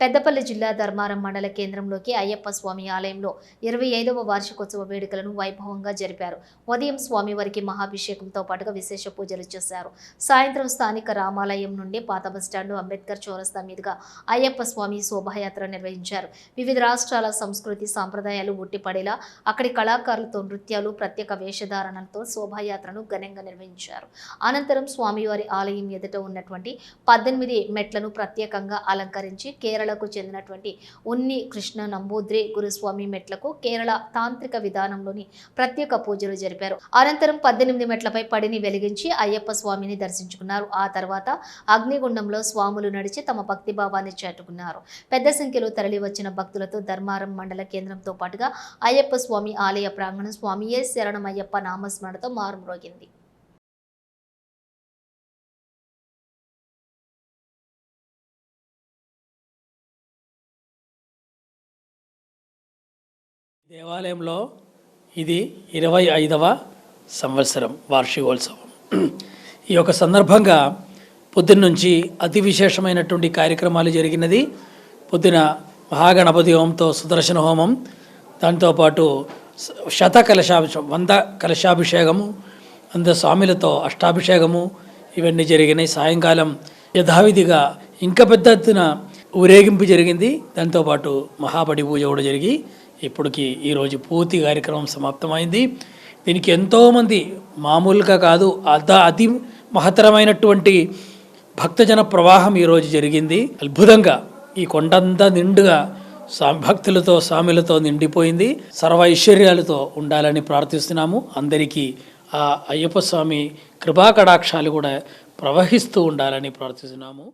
పెద్దపల్లి జిల్లా ధర్మారం మండల కేంద్రంలోకి అయ్యప్ప స్వామి ఆలయంలో ఇరవై ఐదవ వార్షికోత్సవ వేడుకలను వైభవంగా జరిపారు. ఉదయం స్వామివారికి మహాభిషేకంతో పాటుగా విశేష పూజలు చేశారు. సాయంత్రం స్థానిక రామాలయం నుండి పాత బస్టాండు అంబేద్కర్ చౌరస్తా మీదుగా అయ్యప్ప స్వామి శోభాయాత్ర నిర్వహించారు. వివిధ రాష్ట్రాల సంస్కృతి సాంప్రదాయాలు ఉట్టిపడేలా అక్కడి కళాకారులతో నృత్యాలు ప్రత్యేక వేషధారణలతో శోభాయాత్రను ఘనంగా నిర్వహించారు. అనంతరం స్వామివారి ఆలయం ఎదుట ఉన్నటువంటి పద్దెనిమిది మెట్లను ప్రత్యేకంగా అలంకరించి కేరళ కేరళకు చెందినటువంటి ఉన్ని కృష్ణ నంబూద్రి గురుస్వామి మెట్లకు కేరళ తాంత్రిక విధానంలోని ప్రత్యేక పూజలు జరిపారు. అనంతరం పద్దెనిమిది మెట్లపై పడిని వెలిగించి అయ్యప్ప స్వామిని దర్శించుకున్నారు. ఆ తర్వాత అగ్నిగుండంలో స్వాములు నడిచి తమ భక్తి భావాన్ని చాటుకున్నారు. పెద్ద సంఖ్యలో తరలి వచ్చిన భక్తులతో ధర్మారం మండల కేంద్రంతో పాటుగా అయ్యప్ప స్వామి ఆలయ ప్రాంగణం స్వామియే శరణమయ్యప్ప నామస్మరణతో మారుమ్రోగింది. దేవాలయంలో ఇది ఇరవై ఐదవ సంవత్సరం వార్షికోత్సవం. ఈ యొక్క సందర్భంగా పొద్దున్న నుంచి అతి విశేషమైనటువంటి కార్యక్రమాలు జరిగినది. పొద్దున మహాగణపతి హోమంతో సుదర్శన హోమం. దాంతోపాటు శత కలశాభిషేకం వంద కలశాభిషేకము. వంద స్వామిలతో అష్టాభిషేకము. ఇవన్నీ జరిగినాయి. సాయంకాలం యథావిధిగా ఇంకా పెద్ద ఎత్తున ఊరేగింపు జరిగింది. దాంతోపాటు మహాబడి పూజ కూడా జరిగి ఇప్పటికి ఈరోజు పూర్తి కార్యక్రమం సమాప్తమైంది. దీనికి ఎంతోమంది మామూలుగా కాదు అద అతి మహత్తరమైనటువంటి భక్తజన ప్రవాహం ఈరోజు జరిగింది. అద్భుతంగా ఈ కొండంతా నిండుగా స్వామి భక్తులతో స్వామిలతో నిండిపోయింది. సర్వ ఐశ్వర్యాలతో ఉండాలని ప్రార్థిస్తున్నాము. అందరికీ ఆ అయ్యప్ప స్వామి కృపాకటాక్షాలు కూడా ప్రవహిస్తూ ఉండాలని ప్రార్థిస్తున్నాము.